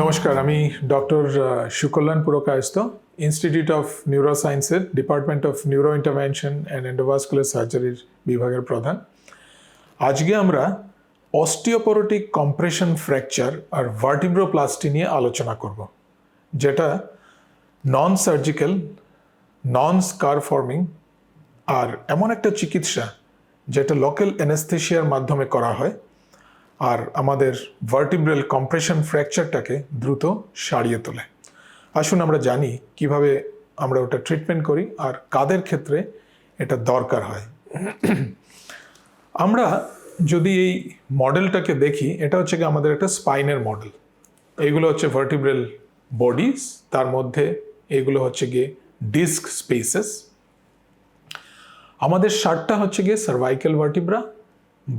নমস্কার, আমি doctor Sukalyan Purkayastha institute of নিউরোসায়েন্সের department of neuro intervention and endovascular সার্জারির বিভাগের প্রধান। আজকে আমরা অস্টিওপোরোটিক কম্প্রেশন ফ্র্যাকচার আর ভার্টিব্রোপ্লাস্টি নিয়ে আলোচনা করব, যেটা নন সার্জিক্যাল নন স্কার ফর্মিং আর এমন একটা চিকিৎসা যেটা লোকাল অ্যানেস্থেশিয়ার মাধ্যমে করা হয় আর আমাদের ভার্টিব্রাল কম্প্রেশন ফ্র্যাকচারটাকে দ্রুত সারিয়ে তোলে। আসুন আমরা জানি কীভাবে আমরা ওটা ট্রিটমেন্ট করি আর কাদের ক্ষেত্রে এটা দরকার হয়। আমরা যদি এই মডেলটাকে দেখি, এটা হচ্ছে আমাদের একটা স্পাইনের মডেল এইগুলো হচ্ছে ভার্টিব্রাল বডিস তার মধ্যে এগুলো হচ্ছে গিয়ে ডিস্ক স্পেসেস আমাদের ষাটটা হচ্ছে গিয়ে সার্ভাইকেল ভার্টিব্রা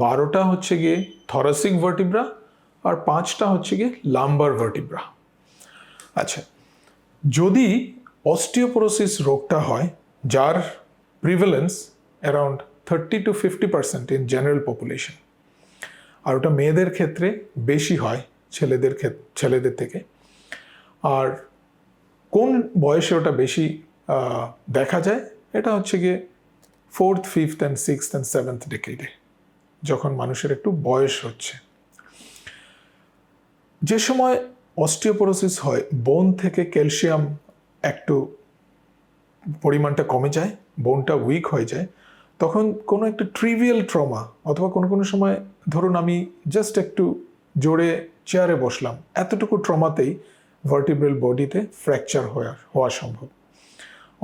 বারোটা হচ্ছে গিয়ে থরাসিক ভার্টিব্রা আর পাঁচটা হচ্ছে গিয়ে লাম্বার ভার্টিব্রা আচ্ছা যদি অস্টিওপোরোসিস রোগটা হয়, যার prevalence around thirty two fifty percent in general population আর ওটা মেয়েদের ক্ষেত্রে বেশি হয় ছেলেদের ছেলেদের থেকে, আর কোন বয়সে ওটা বেশি দেখা যায়, এটা হচ্ছে গিয়ে fourth fifth and sixth and seventh ডেকেডে যখন মানুষের একটু বয়স হচ্ছে। যে সময় অস্টিওপোরোসিস হয়, বোন থেকে ক্যালসিয়াম একটু পরিমাণটা কমে যায়, বোনটা উইক হয়ে যায়, তখন কোনো একটা ট্রিভিয়াল ট্রমা অথবা কোনো কোনো সময় ধরুন আমি জাস্ট একটু জোরে চেয়ারে বসলাম, এতটুকু ট্রমাতেই ভার্টিব্রাল বডিতে ফ্র্যাকচার হওয়া হওয়া সম্ভব।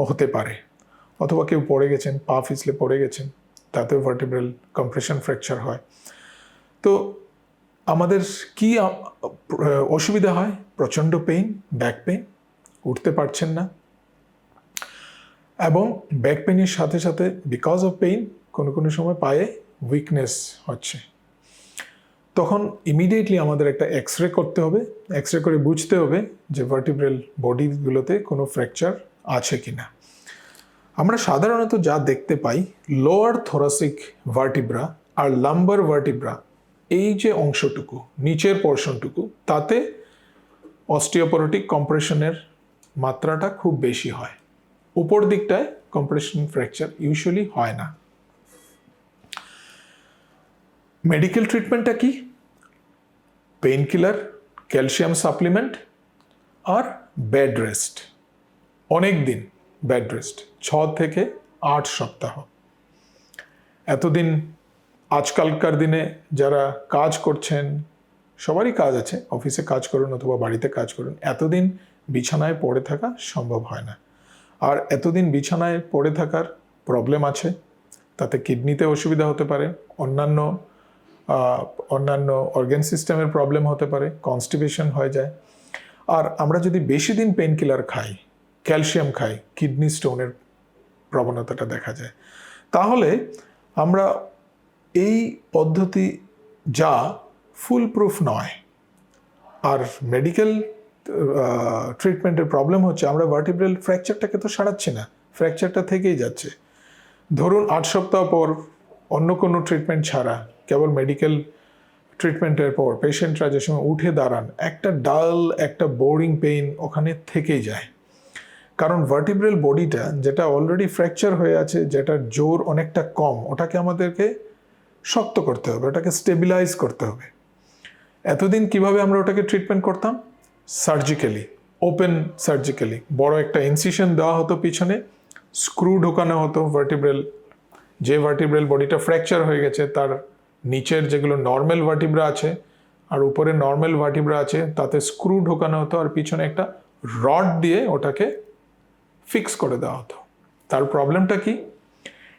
হতে পারে। অথবা কেউ পড়ে গেছেন, পা ফিসলে পড়ে গেছেন তাতেও ভার্টিব্রাল কম্প্রেশন ফ্র্যাকচার হয়। তো আমাদের কি অসুবিধা হয়? প্রচণ্ড পেইন ব্যাক পেইন উঠতে পারছেন না। এবং ব্যাক পেইনের সাথে সাথে বিকজ অফ পেইন কোনো কোনো সময় পায়ে উইকনেস হচ্ছে। তখন ইমিডিয়েটলি আমাদের একটা এক্স রে করতে হবে। এক্স রে করে বুঝতে হবে যে ভার্টিব্রাল বডিগুলোতে কোনো ফ্র্যাকচার আছে কি না আমরা সাধারণত যা দেখতে পাই লোয়ার থোরাসিক ভার্টিব্রা আর লাম্বার ভার্টিব্রা এই যে অংশটুকু, নিচের পোর্শনটুকু তাতে অস্টিওপোরোটিক কম্প্রেশনের মাত্রাটা খুব বেশি হয়। উপর দিকটায় কম্প্রেশন ফ্র্যাকচার ইউজুয়ালি হয় না। মেডিকেল ট্রিটমেন্টটা কি? পেইন কিলার ক্যালসিয়াম সাপ্লিমেন্ট আর বেড রেস্ট অনেক দিন বেড রেস্ট, ছ থেকে আট সপ্তাহ। এতদিন আজকালকার দিনে যারা কাজ করছেন, সবারই কাজ আছে, অফিসে কাজ করুন অথবা বাড়িতে কাজ করুন, এতদিন বিছানায় পড়ে থাকা সম্ভব হয় না। আর এতদিন বিছানায় পড়ে থাকার প্রবলেম আছে, তাতে কিডনিতে অসুবিধা হতে পারে, অন্যান্য অন্যান্য অর্গান সিস্টেমের প্রবলেম হতে পারে কনস্টিপেশন হয়ে যায়। আর আমরা যদি বেশি দিন পেন কিলার খাই ক্যালসিয়াম খাই, কিডনি স্টোনের প্রবণতাটা দেখা যায়। তাহলে আমরা এই পদ্ধতি যা ফুল প্রুফ নয়, আর মেডিকেল ট্রিটমেন্টের প্রবলেম হচ্ছে, আমরা ভার্টিব্রাল ফ্র্যাকচারটাকে তো সারাচ্ছি না ফ্র্যাকচারটা থেকেই যাচ্ছে। ধরুন আট সপ্তাহ পর অন্য কোনো ট্রিটমেন্ট ছাড়া, কেবল মেডিকেল ট্রিটমেন্টের পর পেশেন্টরা যে সময় উঠে দাঁড়ান, একটা ডাল একটা বোরিং পেইন ওখানে থেকেই যায়। কারণ ভার্টিব্রেল বডিটা যেটা অলরেডি ফ্র্যাকচার হয়ে আছে, যেটার জোর অনেকটা কম, ওটাকে আমাদেরকে শক্ত করতে হবে, ওটাকে স্টেবিলাইজ করতে হবে। এতদিন কীভাবে আমরা ওটাকে ট্রিটমেন্ট করতাম? সার্জিক্যালি ওপেন সার্জিক্যালি বড় একটা ইনসিশন দেওয়া হতো পিছনে স্ক্রু ঢোকানো হতো ভার্টিব্রেল যে ভার্টিব্রাল বডিটা ফ্র্যাকচার হয়ে গেছে, তার নিচের যেগুলো নর্মাল ভার্টিব্রা আছে, আর উপরে নর্মাল ভার্টিব্রা আছে, তাতে স্ক্রু ঢোকানো হতো, আর পিছনে একটা রড দিয়ে ওটাকে ফিক্স করে দেওয়া হতো। তার প্রবলেমটা কি?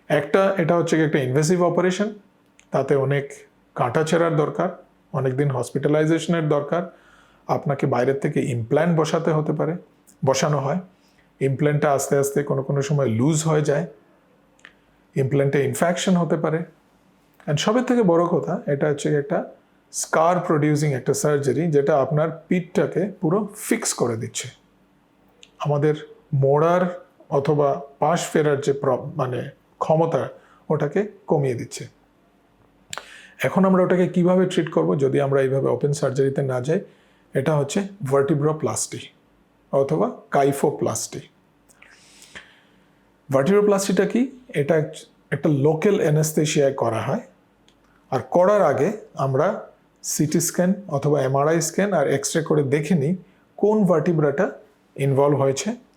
একটা, এটা হচ্ছে একটা ইনভেসিভ অপারেশন তাতে অনেক কাঁটা ছেঁড়ার দরকার, অনেক দিন হসপিটালাইজেশনের দরকার, আপনাকে বাইরের থেকে ইমপ্ল্যান্ট বসাতে হতে পারে, বসানো হয়। ইমপ্ল্যান্টটা আস্তে আস্তে কোনো কোনো সময় লুজ হয়ে যায় ইমপ্ল্যান্টে ইনফেকশন হতে পারে। অ্যান্ড সবের থেকে বড় কথা, এটা হচ্ছে একটা স্কার প্রডিউসিং একটা সার্জারি যেটা আপনার পিঠটাকে পুরো ফিক্স করে দিচ্ছে। আমাদের মোড়ার অথবা পাশ ফেরার যে মানে ক্ষমতা, ওটাকে কমিয়ে দিচ্ছে। এখন আমরা ওটাকে কীভাবে ট্রিট করব যদি আমরা এইভাবে ওপেন সার্জারিতে না যাই, এটা হচ্ছে ভার্টিব্রোপ্লাস্টি অথবা কাইফোপ্লাস্টি ভার্টিব্রোপ্লাস্টিটা কি? এটা একটা লোকাল অ্যানাস্থেশিয়ায় করা হয়। আর করার আগে আমরা সিটি স্ক্যান অথবা এমআরআই স্ক্যান আর এক্স রে করে দেখে নিই কোন ভার্টিব্রাটা ইনভলভ হয়েছে।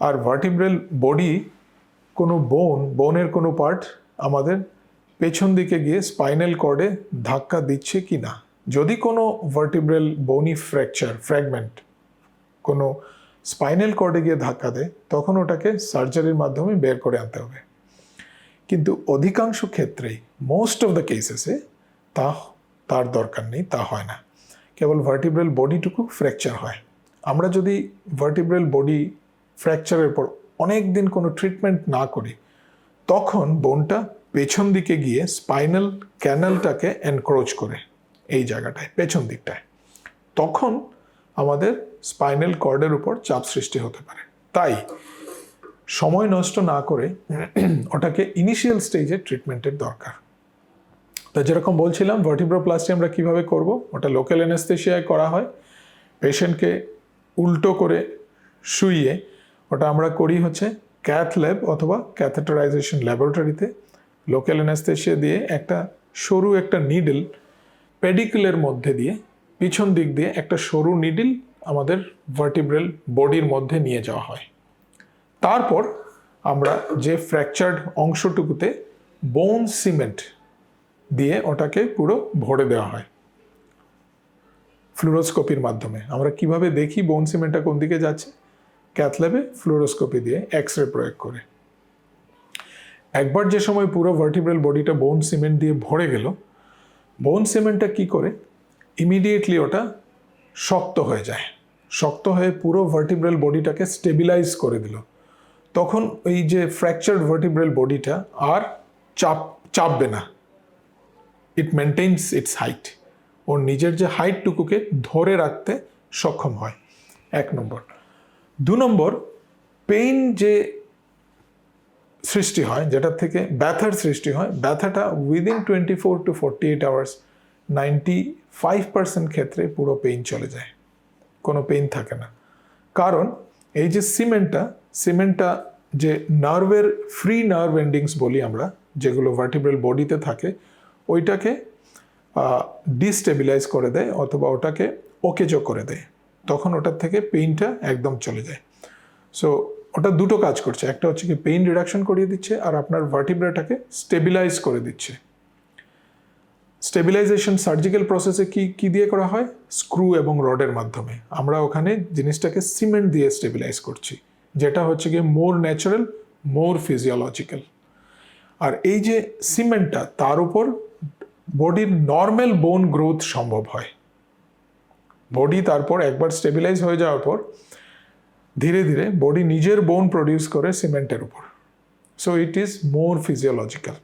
আর ভার্টিব্রাল বডি কোনো বোন বোনের কোনো পার্ট আমাদের পেছন দিকে গিয়ে স্পাইনাল কর্ডে ধাক্কা দিচ্ছে কি না? যদি কোনো ভার্টিব্রাল বোনি ফ্র্যাকচার ফ্র্যাগমেন্ট কোনো স্পাইনাল কর্ডে গিয়ে ধাক্কা দেয়, তখন ওটাকে সার্জারির মাধ্যমে বের করে আনতে হবে। কিন্তু অধিকাংশ ক্ষেত্রেই মোস্ট অফ দ্য কেসেসে তা, তার দরকার নেই, তা হয় না। কেবল ভার্টিব্রাল বডিটুকু ফ্র্যাকচার হয়। আমরা যদি ভার্টিব্রাল বডি ফ্র্যাকচারের পর অনেক দিন কোনো ট্রিটমেন্ট না করি, তখন বোনটা পেছন দিকে গিয়ে স্পাইনাল ক্যানেলটাকে এনক্রোচ করে এই জায়গাটায়, পেছন দিকটায়। তখন আমাদের স্পাইনাল কর্ডের উপর চাপ সৃষ্টি হতে পারে। তাই সময় নষ্ট না করে ওটাকে ইনিশিয়াল স্টেজে ট্রিটমেন্টের দরকার। তো যেরকম বলছিলাম ভার্টিব্রোপ্লাস্টি আমরা কীভাবে করব? ওটা লোকাল অ্যানেস্থেশিয়ায় করা হয়। পেশেন্টকে উল্টো করে শুইয়ে ওটা আমরা করি হচ্ছে ক্যাথ ল্যাব অথবা ক্যাথেটারাইজেশন ল্যাবরেটরিতে লোকাল অ্যানেস্থেশিয়া দিয়ে একটা সরু একটা নিডল পেডিকুলের মধ্যে দিয়ে, পিছন দিক দিয়ে একটা সরু নিডল আমাদের ভার্টিব্রাল বডির মধ্যে নিয়ে যাওয়া হয়। তারপর আমরা যে ফ্র্যাকচার্ড অংশটুকুতে বোন সিমেন্ট দিয়ে ওটাকে পুরো ভরে দেওয়া হয় ফ্লুরোস্কোপির মাধ্যমে। আমরা কীভাবে দেখি বোন সিমেন্টটা কোন দিকে যাচ্ছে? ক্যাথল্যাবে ফ্লুরোস্কোপি দিয়ে এক্স রে প্রয়োগ করে। একবার যে সময় পুরো ভার্টিব্রাল বডিটা বোন সিমেন্ট দিয়ে ভরে গেল বোন সিমেন্টটা কি করে? ইমিডিয়েটলি ওটা শক্ত হয়ে যায়। শক্ত হয়ে পুরো ভার্টিব্রাল বডিটাকে স্টেবিলাইজ করে দিল। তখন এই যে ফ্র্যাকচার্ড ভার্টিব্রাল বডিটা আর চাপ, চাপবে না। ইট মেনটেন্স ইটস হাইট ওর নিজের যে হাইটটুকুকে ধরে রাখতে সক্ষম হয়। এক নম্বর দু নম্বর পেইন যে সৃষ্টি হয় যেটার থেকে ব্যথার সৃষ্টি হয়, ব্যথাটা within twenty four to forty eight hours ninety five percent ক্ষেত্রে পুরো পেইন চলে যায়। কোনো পেইন থাকে না। কারণ এই যে সিমেন্টটা সিমেন্টটা যে নার্ভের ফ্রি নার্ভ এন্ডিংস বলি আমরা, যেগুলো ভার্টিব্রাল বডিতে থাকে, ওইটাকে ডিস্টেবিলাইজ করে দেয় অথবা ওটাকে ওকেজো করে দেয়। তখন ওটার থেকে পেইনটা একদম চলে যায়। সো ওটা দুটো কাজ করছে। একটা হচ্ছে কি পেইন রিডাকশন করিয়ে দিচ্ছে আর আপনার ভার্টিব্রাটাকে স্টেবিলাইজ করে দিচ্ছে। স্টেবিলাইজেশন সার্জিক্যাল প্রসেসে কি কি দিয়ে করা হয়? স্ক্রু এবং রডের মাধ্যমে। আমরা ওখানে জিনিসটাকে সিমেন্ট দিয়ে স্টেবিলাইজ করছি, যেটা হচ্ছে গিয়ে মোর ন্যাচারাল মোর ফিজিওলজিক্যাল আর এই যে সিমেন্টটা তার উপর বডির নর্মাল বোন গ্রোথ সম্ভব হয়। বডি তারপর একবার স্টেবিলাইজ হয়ে যাওয়ার পর, ধীরে ধীরে বডি নিজের বোন প্রডিউস করে সিমেন্টের উপর। So it is more physiological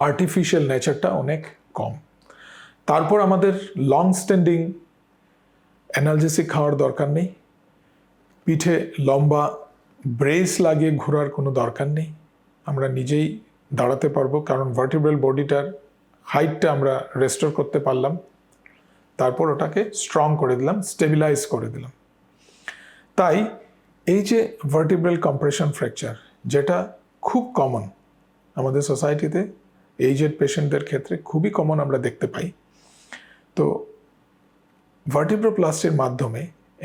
artificial নেচারটা অনেক কম। তারপর আমাদের লং স্ট্যান্ডিং অ্যানালজেসিক খাওয়ার দরকার নেই। পিঠে লম্বা ব্রেস লাগিয়ে ঘোরার কোনো দরকার নেই। আমরা নিজেই দাঁড়াতে পারব, কারণ ভার্টিব্রাল বডিটার হাইটটা আমরা রেস্টোর করতে পারলাম। তারপর ওটাকে স্ট্রং করে দিলাম স্টেবিলাইজ করে দিলাম। তাই এই যে ভার্টিব্রাল কম্প্রেশন ফ্র্যাকচার যেটা খুব কমন আমাদের সোসাইটিতে এইজেড পেশেন্টদের ক্ষেত্রে খুবই কমন আমরা দেখতে পাই। তো ভার্টিব্রোপ্লাস্টির মাধ্যমে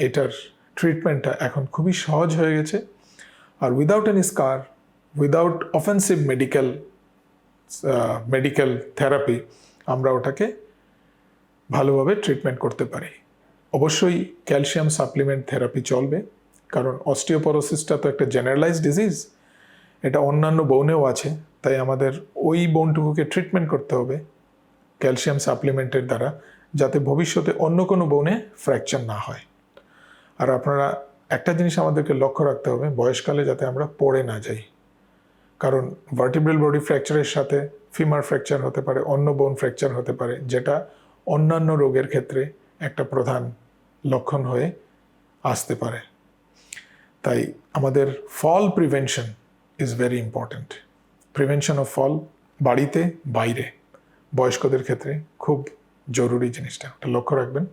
এটার ট্রিটমেন্টটা এখন খুবই সহজ হয়ে গেছে। আর without any scar without offensive medical medical therapy আমরা ওটাকে ভালোভাবে ট্রিটমেন্ট করতে পারি। অবশ্যই ক্যালসিয়াম সাপ্লিমেন্ট থেরাপি চলবে, কারণ অস্টিওপরোসিসটা তো একটা জেনারেলাইজ ডিজিজ এটা অন্যান্য বোনেও আছে, তাই আমাদের ওই বোনটুকুকে ট্রিটমেন্ট করতে হবে ক্যালসিয়াম সাপ্লিমেন্টের দ্বারা, যাতে ভবিষ্যতে অন্য কোনো বোনে ফ্র্যাকচার না হয়। আর আপনারা একটা জিনিস আমাদেরকে লক্ষ্য রাখতে হবে, বয়সকালে যাতে আমরা পড়ে না যাই। কারণ ভার্টিব্রাল বডি ফ্র্যাকচারের সাথে ফিমার ফ্র্যাকচার হতে পারে, অন্য বোন ফ্র্যাকচার হতে পারে, যেটা অন্যান্য রোগের ক্ষেত্রে একটা প্রধান লক্ষণ হয়ে আসতে পারে। তাই আমাদের fall prevention is very important prevention of fall বাড়িতে, বাইরে। বয়স্কদের ক্ষেত্রে খুব জরুরি জিনিসটা, একটা লক্ষ্য রাখবেন।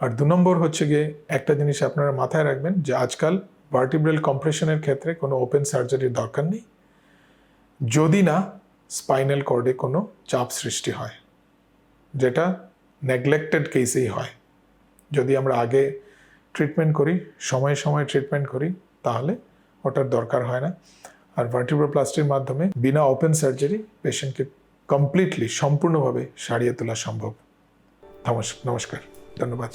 আর দু নম্বর হচ্ছে গিয়ে একটা জিনিস আপনারা মাথায় রাখবেন যে আজকাল ভার্টিব্রাল কম্প্রেশনের ক্ষেত্রে কোনো ওপেন সার্জারির দরকার নেই। যদি না স্পাইনাল কর্ডে কোনো চাপ সৃষ্টি হয়। যেটা নেগলেক্টেড কেসেই হয়। যদি আমরা আগে ট্রিটমেন্ট করি, সময়ে সময়ে ট্রিটমেন্ট করি, তাহলে ওটার দরকার হয় না। আর ভার্টিব্রোপ্লাস্টির মাধ্যমে বিনা ওপেন সার্জারি পেশেন্টকে কমপ্লিটলি সম্পূর্ণভাবে সারিয়ে তোলা সম্ভব। নমস্কার নমস্কার, ধন্যবাদ।